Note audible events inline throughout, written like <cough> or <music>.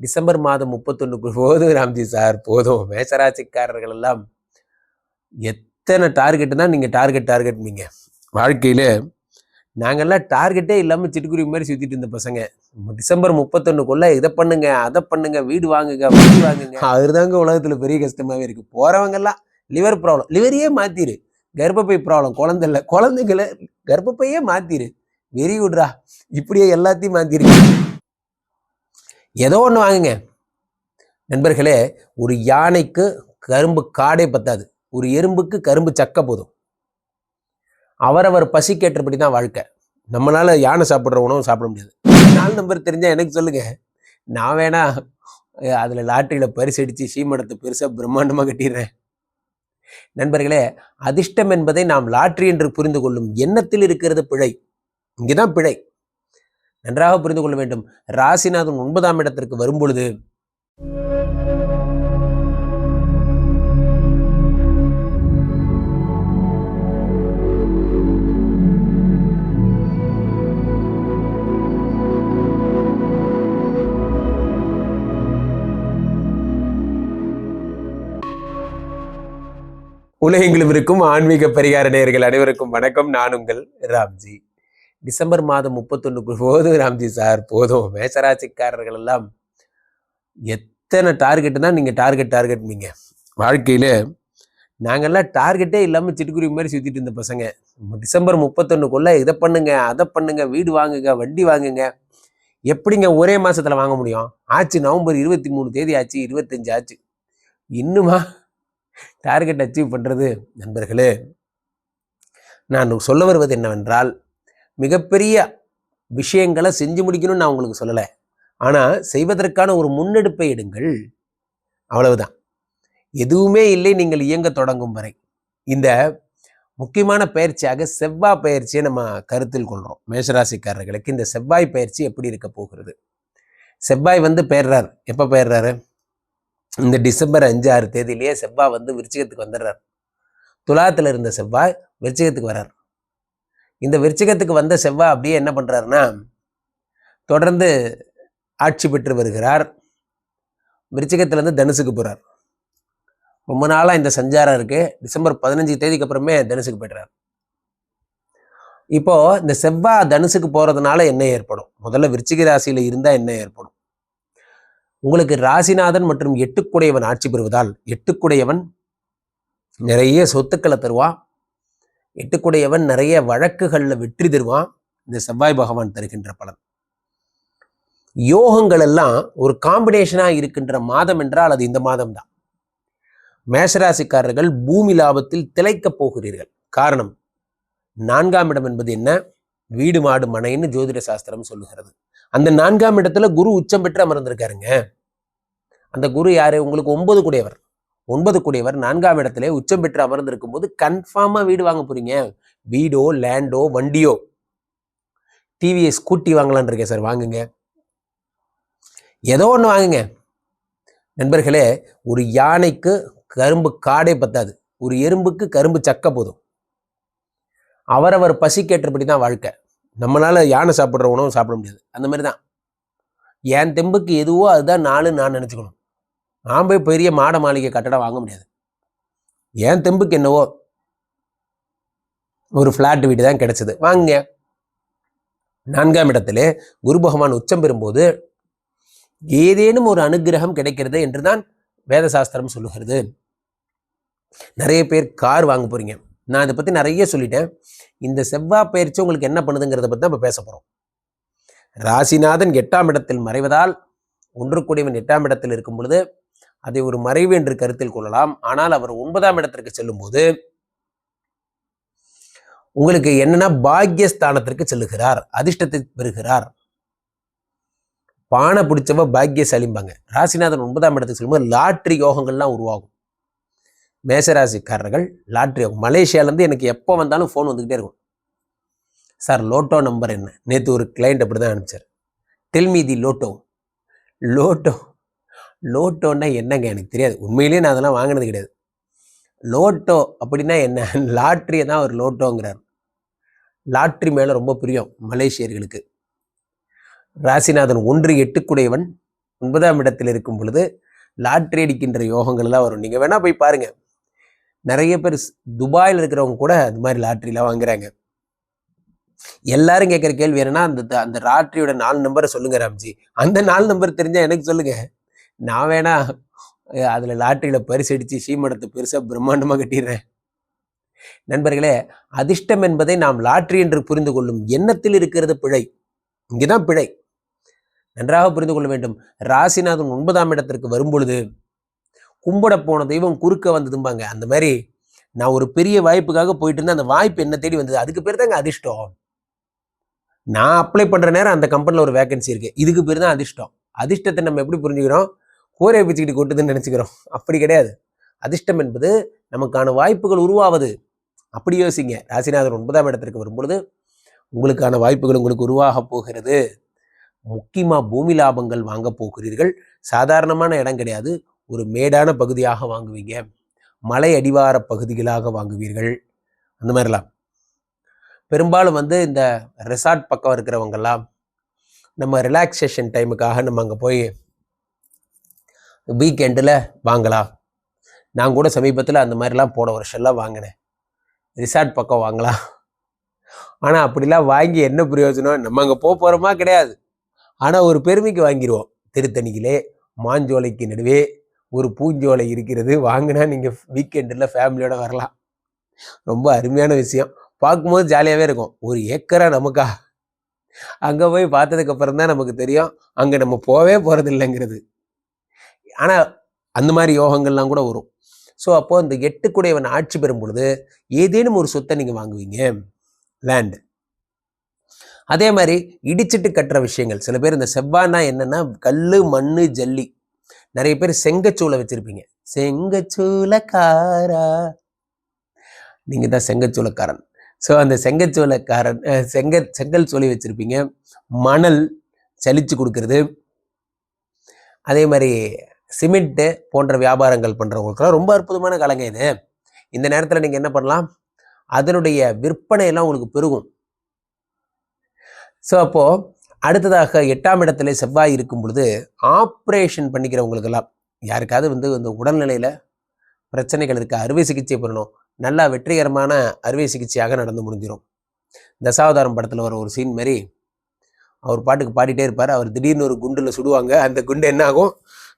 December மாதம் முப்பத்தொன்னுக்கு போதும் Ramji sir போதும். மேசராசிக்காரர்கள் எல்லாம் எத்தனை டார்கெட்டு தான் நீங்கள் டார்கெட் டார்கெட் நீங்கள் வாழ்க்கையில் நாங்கள்லாம் டார்கெட்டே இல்லாமல் சிட்டுக்குருவி மாதிரி சுற்றிட்டு இருந்த பசங்க. டிசம்பர் முப்பத்தொன்னுக்குள்ளே இதை பண்ணுங்க அதை பண்ணுங்க வீடு வாங்குங்க வண்டி வாங்குங்க. அதுதாங்க உலகத்தில் பெரிய கஷ்டமாகவே இருக்குது போகிறவங்கெல்லாம் லிவர் ப்ராப்ளம் லிவரையே மாற்றிரு கர்ப்பப்பை ப்ராப்ளம் குழந்தை இல்லை. குழந்தைங்கள கர்ப்பப்பையே மாற்றிரு வெரி குட்ரா இப்படியே எல்லாத்தையும் மாற்றிருக்கு ஏதோ ஒன்று வாங்குங்க. நண்பர்களே ஒரு யானைக்கு கரும்பு காடே பத்தாது. ஒரு எறும்புக்கு கரும்பு சக்க போதும். அவரவர் பசிக்கேற்றபடி தான் வாழ்க்கை. நம்மளால் யானை சாப்பிட்ற உணவு சாப்பிட முடியாது. நாலு நம்பர் தெரிஞ்சால் எனக்கு சொல்லுங்கள் நான் வேணா அதில் லாட்ரியில் பரிசடித்து பரிசு அடிச்சு சீமடத்தை பெருசாக பிரம்மாண்டமாக கட்டிடுறேன். நண்பர்களே அதிர்ஷ்டம் என்பதை நாம் லாட்ரி என்று புரிந்து கொள்ளும் எண்ணத்தில் இருக்கிறது பிழை. இங்கே தான் பிழை. நன்றாக புரிந்து கொள்ள வேண்டும். ராசிநாதன் ஒன்பதாம் இடத்திற்கு வரும்பொழுது உலகெங்கிலும் இருக்கும் ஆன்மீக பரிகார நேயர்கள் அனைவருக்கும் வணக்கம். நான் உங்கள் ராம்ஜி. டிசம்பர் மாதம் முப்பத்தொன்னுக்கு போதும் ராம்ஜி சார் போதும். மேசராசிக்காரர்கள் எல்லாம் எத்தனை டார்கெட்டு தான் நீங்கள் டார்கெட் டார்கெட் நீங்கள் வாழ்க்கையில் நாங்கள்லாம் டார்கெட்டே இல்லாமல் சிட்டுக்குருவி மாதிரி சுற்றிட்டு இருந்த பசங்க. டிசம்பர் முப்பத்தொன்றுக்குள்ளே இதை பண்ணுங்க அதை பண்ணுங்க வீடு வாங்குங்க வண்டி வாங்குங்க. எப்படிங்க ஒரே மாதத்தில் வாங்க முடியும்? ஆச்சு நவம்பர் இருபத்தி மூணு தேதி ஆச்சு இருபத்தஞ்சு ஆச்சு. இன்னுமா டார்கெட் அச்சீவ் பண்ணுறது நண்பர்களே நான் சொல்ல வருவது என்னவென்றால் மிகப்பெரிய விஷயங்களை செஞ்சு முடிக்கணும்னு நான் உங்களுக்கு சொல்லலை. ஆனால் செய்வதற்கான ஒரு முன்னெடுப்பை எடுங்கள். அவ்வளவுதான். எதுவுமே இல்லை நீங்கள் இயங்க தொடங்கும் வரை. இந்த முக்கியமான பயிற்சியாக செவ்வாய் பயிற்சியை நம்ம கருத்தில் கொள்கிறோம் மேஷராசிக்காரர்களுக்கு இந்த செவ்வாய் பயிற்சி எப்படி இருக்க போகிறது? செவ்வாய் வந்து பெயர்றார். எப்போ பெயர்றாரு? இந்த டிசம்பர் அஞ்சு ஆறு தேதியிலேயே செவ்வாய் வந்து விருச்சிகத்துக்கு வந்துடுறார். துலாத்தில் இருந்த செவ்வாய் விருச்சிகத்துக்கு வர்றார். இந்த விருச்சிகத்துக்கு வந்த செவ்வாய் அப்படியே என்ன பண்ணுறாருன்னா தொடர்ந்து ஆட்சி பெற்று வருகிறார். விருச்சிகத்திலேருந்து தனுசுக்கு போகிறார் ரொம்ப நாளாக இந்த சஞ்சாரம் இருக்குது டிசம்பர் பதினஞ்சு தேதிக்கு அப்புறமே தனுசுக்கு போய்ட்றார். இப்போது இந்த செவ்வாய் தனுசுக்கு போகிறதுனால என்ன ஏற்படும்? முதல்ல விருச்சிக ராசியில் இருந்தால் என்ன ஏற்படும்? உங்களுக்கு ராசிநாதன் மற்றும் எட்டுக்குடையவன் ஆட்சி பெறுவதால் எட்டுக்குடையவன் நிறைய சொத்துக்களை தருவான். எட்டுக்குடையவன் நிறைய வழக்குகள்ல வெற்றி தருவான். இந்த செவ்வாய் பகவான் தருகின்ற பலன். யோகங்கள் எல்லாம் ஒரு காம்பினேஷனா இருக்கின்ற மாதம் என்றால் அது இந்த மாதம் தான். மேஷராசிக்காரர்கள் பூமி லாபத்தில் திளைக்கப் போகிறீர்கள். காரணம் நான்காம் இடம் என்பது என்ன? வீடு மாடு மனைன்னு ஜோதிட சாஸ்திரம் சொல்லுகிறது. அந்த நான்காம் இடத்துல குரு உச்சம் பெற்று அமர்ந்திருக்காருங்க. அந்த குரு யாரு? உங்களுக்கு ஒன்பது கூடையவர். ஒன்பது கூடியவர் நான்காம் இடத்துல உச்சம் பெற்று அமர்ந்திருக்கும் போது கன்ஃபார்மாக வீடு வாங்க போறீங்க. வீடோ லேண்டோ வண்டியோ. டிவிஎஸ் ஸ்கூட்டி வாங்கலாம்னு இருக்கேன் சார் வாங்குங்க. ஏதோ ஒன்று வாங்குங்க. நண்பர்களே ஒரு யானைக்கு கரும்பு காடே பத்தாது. ஒரு எறும்புக்கு கரும்பு சக்க போதும். அவரவர் பசிக்கேற்றபடி தான் வாழ்க்கை. நம்மளால் யானை சாப்பிட்ற உணவு சாப்பிட முடியாது. அந்த மாதிரி தான். என் தெம்புக்கு எதுவோ அதுதான் நாலு நான் நினச்சிக்கணும். நான் போய் பெரிய மாட மாளிகை கட்டடம் வாங்க முடியாது. ஏன் தெம்புக்கு என்னவோ ஒரு ஃப்ளாட் வீடு தான் கிடைச்சது. வாங்குங்க நான்காம் இடத்துல குரு பகவான் உச்சம் பெறும்போது ஏதேனும் ஒரு அனுகிரகம் கிடைக்கிறது என்று தான் வேதசாஸ்திரம் சொல்லுகிறது. நிறைய பேர் கார் வாங்க போகிறீங்க நான் இதை பற்றி நிறைய சொல்லிட்டேன். இந்த செவ்வாய் பயிற்சி உங்களுக்கு என்ன பண்ணுதுங்கிறத பற்றி தான் இப்போ பேச போகிறோம் ராசிநாதன் எட்டாம் இடத்தில் மறைவதால் ஒன்று கூடியவன் எட்டாம் இடத்தில் இருக்கும் பொழுது அதை ஒரு மறைவு என்று கருத்தில் கொள்ளலாம். ஆனால் அவர் ஒன்பதாம் இடத்திற்கு செல்லும்போது உங்களுக்கு என்னன்னா பாக்கியஸ்தானத்திற்கு செல்லுகிறார் அதிர்ஷ்டத்தை பெறுகிறார். பானை பிடிச்சவ பாக்கியசாலிம்பாங்க ராசிநாதன் ஒன்பதாம் இடத்துக்கு செல்லும்போது லாட்ரி யோகங்கள்லாம் உருவாகும். மேசராசிக்காரர்கள் லாட்ரி யோகம். மலேசியாலேருந்து எனக்கு எப்போ வந்தாலும் ஃபோன் வந்துக்கிட்டே இருக்கும். சார் லோட்டோ நம்பர் என்ன? நேற்று ஒரு கிளைண்ட் அப்படி தான் அனுப்பிச்சார் tell me the lotto lotto லோட்டோன்னா என்னங்க? எனக்கு தெரியாது. உண்மையிலேயே நான் அதெல்லாம் வாங்கினது கிடையாது. லோட்டோ அப்படின்னா என்ன? <laughs> லாட்ரியை தான் அவர் லோட்டோங்கிறார். லாட்ரி மேலே ரொம்ப பிரியம் மலேசியர்களுக்கு. ராசிநாதன் ஒன்று எட்டுக்குடையவன். ஒன்பதாம் இடத்தில் இருக்கும் பொழுது லாட்ரி அடிக்கின்ற யோகங்கள்லாம் வரும். நீங்கள் வேணால் போய் பாருங்கள் நிறைய பேர் துபாயில் இருக்கிறவங்க கூட அது மாதிரி லாட்ரிலாம் வாங்குறாங்க. எல்லாரும் கேட்குற கேள்வி என்னன்னா அந்த அந்த லாட்ரியோட நாலு நம்பரை சொல்லுங்க ராம்ஜி. அந்த நாலு நம்பர் தெரிஞ்சால் எனக்கு சொல்லுங்கள் நான் வேணா அதில் லாட்ரியில் பரிசு அடித்து சீமடத்தை பெருசாக பிரம்மாண்டமாக கட்டிடுறேன். நண்பர்களே அதிர்ஷ்டம் என்பதை நாம் லாட்ரி என்று புரிந்து கொள்ளும் எண்ணத்தில் இருக்கிறது பிழை. இங்கதான் பிழை. நன்றாக புரிந்து கொள்ள வேண்டும். ராசிநாதன் ஒன்பதாம் இடத்திற்கு வரும்பொழுது கும்பிட போன தெய்வம் குறுக்க வந்ததும்பாங்க அந்த மாதிரி நான் ஒரு பெரிய வாய்ப்புக்காக போயிட்டு இருந்தேன் அந்த வாய்ப்பு என்ன தேடி வந்தது. அதுக்கு பேர் தாங்க அதிர்ஷ்டம். நான் அப்ளை பண்ணுற நேரம் அந்த கம்பெனியில் ஒரு வேகன்சி இருக்குது இதுக்கு பேர் தான் அதிர்ஷ்டம். அதிர்ஷ்டத்தை நம்ம எப்படி புரிஞ்சுக்கிறோம்? கோரை பிச்சுக்கிட்டு கொட்டுதுன்னு நினச்சிக்கிறோம். அப்படி கிடையாது. அதிர்ஷ்டம் என்பது நமக்கான வாய்ப்புகள் உருவாவது. அப்படி யோசிங்க. ராசிநாதன் ஒன்பதாம் இடத்திற்கு வரும்பொழுது உங்களுக்கான வாய்ப்புகள் உங்களுக்கு உருவாக போகிறது. முக்கியமாக பூமி லாபங்கள் வாங்க போகிறீர்கள். சாதாரணமான இடம் கிடையாது. ஒரு மேடான பகுதியாக வாங்குவீங்க. மலை அடிவார பகுதிகளாக வாங்குவீர்கள். அந்த மாதிரிலாம். பெரும்பாலும் வந்து இந்த ரெசார்ட் பக்கம் இருக்கிறவங்கெல்லாம் நம்ம ரிலாக்ஸேஷன் டைமுக்காக நம்ம அங்கே போய் வீக்கெண்டில் வாங்கலாம் நான் கூட சமீபத்தில் அந்த மாதிரிலாம் போன வருஷம்லாம் வாங்கினேன். ரிசார்ட் பக்கம் வாங்கலாம் ஆனால் அப்படிலாம் வாங்கி என்ன பிரயோஜனம்? நம்ம அங்கே போக போகிறோமா கிடையாது. ஆனால் ஒரு பெருமைக்கு வாங்கிடுவோம் திருத்தணியிலே மாஞ்சோலைக்கு நடுவே ஒரு பூஞ்சோலை இருக்கிறது. வாங்கினா நீங்கள் வீக்கெண்டில் ஃபேமிலியோடு வரலாம். ரொம்ப அருமையான விஷயம். பார்க்கும்போது ஜாலியாகவே இருக்கும். ஒரு ஏக்கரா நமக்கா? அங்கே போய் பார்த்ததுக்கப்புறம் தான் நமக்கு தெரியும். அங்கே நம்ம போவே போகிறது இல்லைங்கிறது ஆனால் அந்த மாதிரி யோகங்கள்லாம் கூட வரும். ஸோ அப்போது அந்த எட்டுக்குடையவன் ஆட்சி பெறும் பொழுது ஏதேனும் ஒரு சொத்தை நீங்கள் வாங்குவீங்க லேண்டு அதே மாதிரி இடிச்சிட்டு கட்டுற விஷயங்கள். சில பேர் இந்த செவ்வாய்னா என்னென்னா கல் மண் ஜல்லி. நிறைய பேர் செங்கச்சூளை வச்சுருப்பீங்க. செங்கச்சூளக்காரா? நீங்கள் தான் செங்கச்சூளக்காரன். ஸோ அந்த செங்கச்சூளக்காரன் செங்க செங்கல் சூளை வச்சுருப்பீங்க. மணல் சலிச்சு கொடுக்கறது. அதே மாதிரி சிமெண்ட்டு போன்ற வியாபாரங்கள் பண்ணுறவங்களுக்குலாம் ரொம்ப அற்புதமான காலங்க இது. இந்த நேரத்தில் நீங்கள் என்ன பண்ணலாம்? அதனுடைய விற்பனையெல்லாம் உங்களுக்கு பெருகும். ஸோ அப்போது அடுத்ததாக எட்டாம் இடத்துல செவ்வாய் இருக்கும் பொழுது ஆப்ரேஷன் பண்ணிக்கிறவங்களுக்கெல்லாம் யாருக்காவது வந்து இந்த உடல்நிலையில் பிரச்சனைகள் இருக்கு அறுவை சிகிச்சை பண்ணணும். நல்லா வெற்றிகரமான அறுவை சிகிச்சையாக நடந்து முடிஞ்சிடும் தசாவதாரம் படத்தில் வர ஒரு சீன் மாதிரி அவர் பாட்டுக்கு பாடிட்டே இருப்பார். அவர் திடீர்னு ஒரு குண்டில் சுடுவாங்க. அந்த குண்டு என்ன ஆகும்?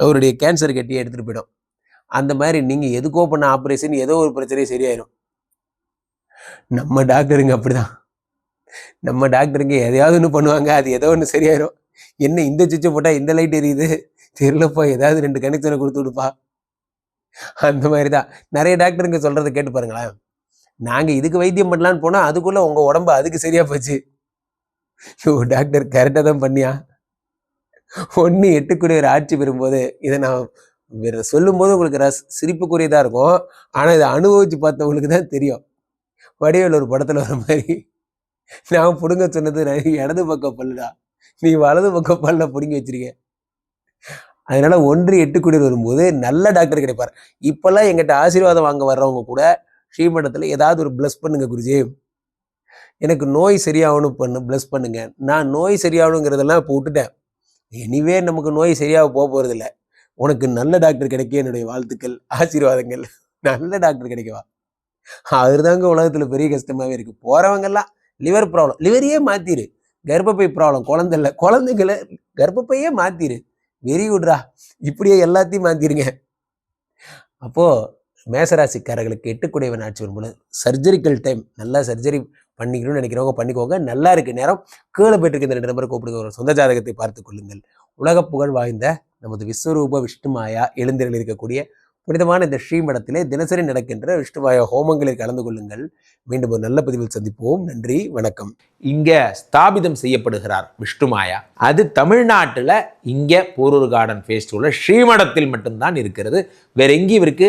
அவருடைய கேன்சர் கட்டியை எடுத்துகிட்டு போயிடும். அந்த மாதிரி நீங்கள் எதுக்கோ பண்ண ஆப்ரேஷன் ஏதோ ஒரு பிரச்சனையும் சரியாயிடும் நம்ம டாக்டருங்க அப்படிதான். நம்ம டாக்டருங்க எதையாவது ஒன்று பண்ணுவாங்க அது ஏதோ ஒன்று சரியாயிடும் என்ன இந்த சுவிட்சை போட்டால் இந்த லைட் எரியுது? தெரியலப்பா ஏதாவது ரெண்டு கனெக்ஷனை கொடுத்து விடுப்பா? அந்த மாதிரி தான் நிறைய டாக்டருங்க சொல்கிறத கேட்டு பாருங்களேன். நாங்கள் இதுக்கு வைத்தியம் பண்ணலான்னு போனால் அதுக்குள்ளே உங்கள் உடம்பு அதுக்கு சரியாக போச்சு. ஐயோ டாக்டர் கரெக்டாக தான் பண்ணியா? ஒன்று எட்டுக்குரிய ஒரு ஆட்சி பெறும்போது இதை நான் சொல்லும்போது உங்களுக்கு ரஸ் சிரிப்புக்குரியதாக இருக்கும். ஆனால் இதை அனுபவித்து பார்த்தவங்களுக்கு தான் தெரியும். வடிவேல் ஒரு படத்தில் வர மாதிரி நான் பிடுங்க சொன்னது இடது பக்கம் பல்லுடா. நீ வலது பக்கம் பல்ல பிடுங்கி வச்சிருக்க. அதனால ஒன்று எட்டு குடிர் வரும்போது நல்ல டாக்டர் கிடைப்பார். இப்போல்லாம் எங்கிட்ட ஆசீர்வாதம் வாங்க வர்றவங்க கூட ஸ்ரீமடத்தில் ஏதாவது ஒரு ப்ளஸ் பண்ணுங்க குருஜி. எனக்கு நோய் சரியாகணும் பண்ணு ப்ளஸ் பண்ணுங்க. நான் நோய் சரியாகணுங்கிறதெல்லாம் இப்போ விட்டுட்டேன். எனிவே நமக்கு நோய் சரியாக போக போகிறதில்ல உனக்கு நல்ல டாக்டர் கிடைக்க என்னுடைய வாழ்த்துக்கள் ஆசீர்வாதங்கள். நல்ல டாக்டர் கிடைக்கவா? அவர் தாங்க உலகத்தில் பெரிய கஷ்டமாகவே இருக்குது போகிறவங்கெல்லாம் லிவர் ப்ராப்ளம் லிவரையே மாற்றிடு கர்ப்பப்பை ப்ராப்ளம் குழந்தை இல்லை. குழந்தைங்களை கர்ப்பப்பையே மாற்றிடு வெரி குட்ரா இப்படியே எல்லாத்தையும் மாற்றிடுங்க அப்போது மேசராசிக்காரர்களுக்கு எட்டுக்குடையவன் ஆட்சி வரும்போது சர்ஜரிக்கல் டைம் நல்லா சர்ஜரி பண்ணிக்கணும்னு நினைக்கிறவங்க பண்ணிக்கோங்க. நல்லா இருக்கு. நேரம் கீழே போயிட்டு இருக்க இந்த ரெண்டு நம்பரை கூப்பிடுங்க. ஒரு சொந்த ஜாதகத்தை பார்த்து கொள்ளுங்கள். உலக புகழ் வாய்ந்த நமது விஸ்வரூப விஷ்ணுமாயா எழுந்திரில் இருக்கக்கூடிய புனிதமான இந்த ஸ்ரீமடத்திலே தினசரி நடக்கின்ற விஷ்ணுமாயா ஹோமங்களில் கலந்து கொள்ளுங்கள். மீண்டும் ஒரு நல்ல பதிவில் சந்திப்போம். நன்றி. வணக்கம். இங்க ஸ்தாபிதம் செய்யப்படுகிறார் விஷ்ணுமாயா அது தமிழ்நாட்டில் இங்கே போரூர் கார்டன் ஃபேஸ்டிவலில் ஸ்ரீமடத்தில் மட்டும்தான் இருக்கிறது. வேற எங்கேயும் இவருக்கு